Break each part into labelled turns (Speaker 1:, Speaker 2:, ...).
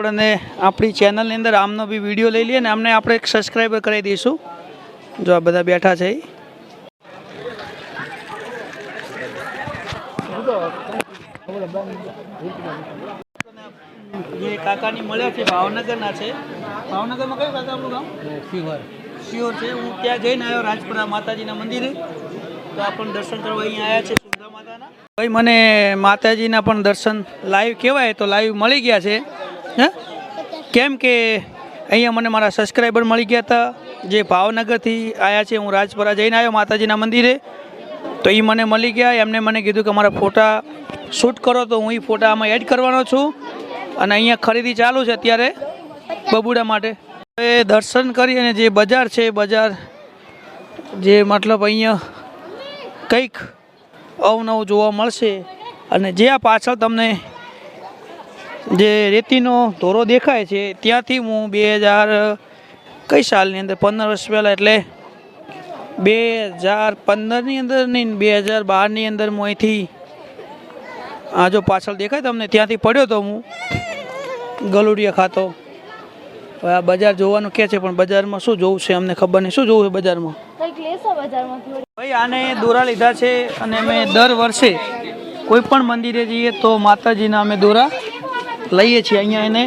Speaker 1: આપણને આપણી ચેનલની અંદર આમનો બી વીડિયો લઈ લઈએ ને આમને આપણે એક સબસ્ક્રાઈબર કરી દઈશું. જો આ બધા બેઠા છે. એ કાકાની મળ્યા છે ભાવનગરના છે. ભાવનગરમાં કયું કાકા આપણું ગામ? શિયોર છે. હું ત્યાં જઈને આવ્યો રાજપુરા માતાજીના મંદિરે. તો આપણને દર્શન કરવા અહીંયા આવ્યા છે સુંદર માતાના. ભાઈ મને માતાજીના પણ દર્શન લાઈવ કહેવાય તો લાઈવ મળી ગયા છે. હે? કેમ કે અહીંયા મને મારા સબસ્ક્રાઈબર મળી ગયા હતા, જે ભાવનગરથી આવ્યા છે, હું રાજપરા જઈને આવ્યો માતાજીના મંદિરે. તો એ મને મળી ગયા, એમને મને કીધું કે મારા ફોટા શૂટ કરો, તો હું એ ફોટા આમાં એડ કરવાનો છું. અને અહીંયા ખરીદી ચાલુ છે અત્યારે, બબુડા માટે. એ દર્શન કરી અને જે બજાર છે બજાર જે મતલબ અહીંયા કંઈક અવનવું જોવા મળશે. અને જે આ પાછળ તમને જે રેતીનો ધોરો દેખાય છે ત્યાંથી હું બે હજાર કઈ સાલની અંદર પંદર વર્ષ પહેલાં એટલે બે હજાર પંદરની અંદર નહીં બે હજાર બારની અંદર હું અહીંથી આ જો પાછળ દેખાય તમને ત્યાંથી પડ્યો હતો હું ગલુડિયા ખાતો. હવે આ બજાર જોવાનું કે છે પણ બજારમાં શું જોવું છે અમને ખબર નહીં. શું જોવું છે બજારમાં? ભાઈ આને દોરા લીધા છે અને અમે દર વર્ષે કોઈ પણ મંદિરે જઈએ તો માતાજીના અમે દોરા લઈએ છીએ અહીંયા એને.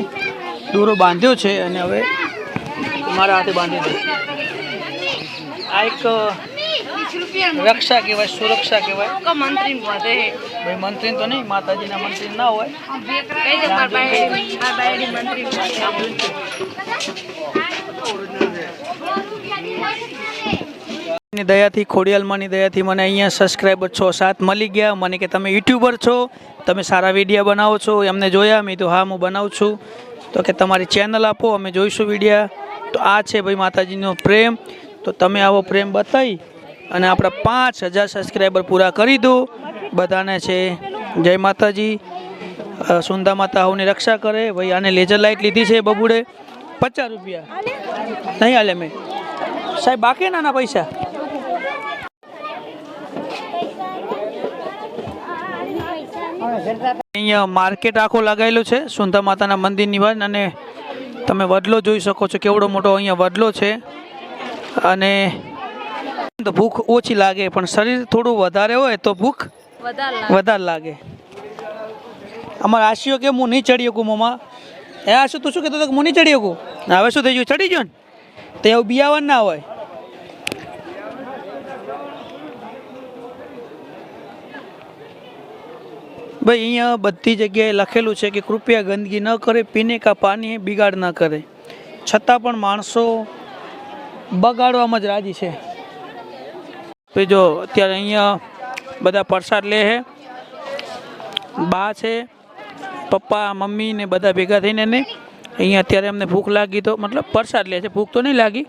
Speaker 1: દોરો બાંધ્યો છે અને હવે મારા હાથે બાંધી દે. આ એક રક્ષા કહેવાય સુરક્ષા કહેવાય.
Speaker 2: મંત્રી
Speaker 1: ભાઈ મંત્રી તો નહીં માતાજીના મંત્રી ના હોય.
Speaker 2: મંત્રી.
Speaker 1: ની દયાથી ખોડિયાલમાંની દયાથી મને અહીંયા સબસ્ક્રાઈબર છો સાત મળી ગયા. મને કે તમે યુટ્યુબર છો, તમે સારા વિડીયા બનાવો છો, એમને જોયા, મેં તો હા, હું બનાવું છું. તો કે, તમારી ચેનલ આપો, અમે જોઈશું વિડીયા તો આ છે ભાઈ માતાજીનો પ્રેમ. તો તમે આવો પ્રેમ બતાવી અને આપણા પાંચ હજાર સબસ્ક્રાઈબર પૂરા કરી દો. બધાને છે, જય માતાજી. સુંદા માતા હવની રક્ષા કરે. ભાઈ, આને લેઝર લાઇટ લીધી છે બબુડે. પચાસ રૂપિયા. નહીં હાલે મેં. સાહેબ, બાકી નાના પૈસા? અહીંયા માર્કેટ આખો લગાવેલું છે. સુંદર માતાના મંદિરની વાત અને તમે વડલો જોઈ શકો છો કેવડો મોટો અહીંયા વડલો છે. અને ભૂખ ઓછી લાગે પણ શરીર થોડું વધારે હોય તો ભૂખ
Speaker 2: વધારે
Speaker 1: વધારે લાગે. અમારા આશીઓ કે હું નહીં ચડી શકું મોમાં? એ આશુ તું શું કહેતો હતો કે હું નહીં ચડી શકું હવે શું થઈ ગયું? ચડી ગયો ને? તો એવું બિયાવન ના હોય. ભાઈ, અહીંયા બધી જગ્યાએ લખેલું છે કે કૃપયા ગંદકી ન કરે, પીને કા પાણી બિગાડ ન કરે. છતાં પણ માણસો બગાડવામાં જ રાજી છે. ભાઈ, જો અત્યારે અહીંયા બધા પ્રસાદ લે છે. બા છે, પપ્પા, મમ્મી ને બધા ભેગા થઈને અહીંયા અત્યારે અમને ભૂખ લાગી તો, મતલબ પ્રસાદ લે છે. ભૂખ તો નહીં લાગી.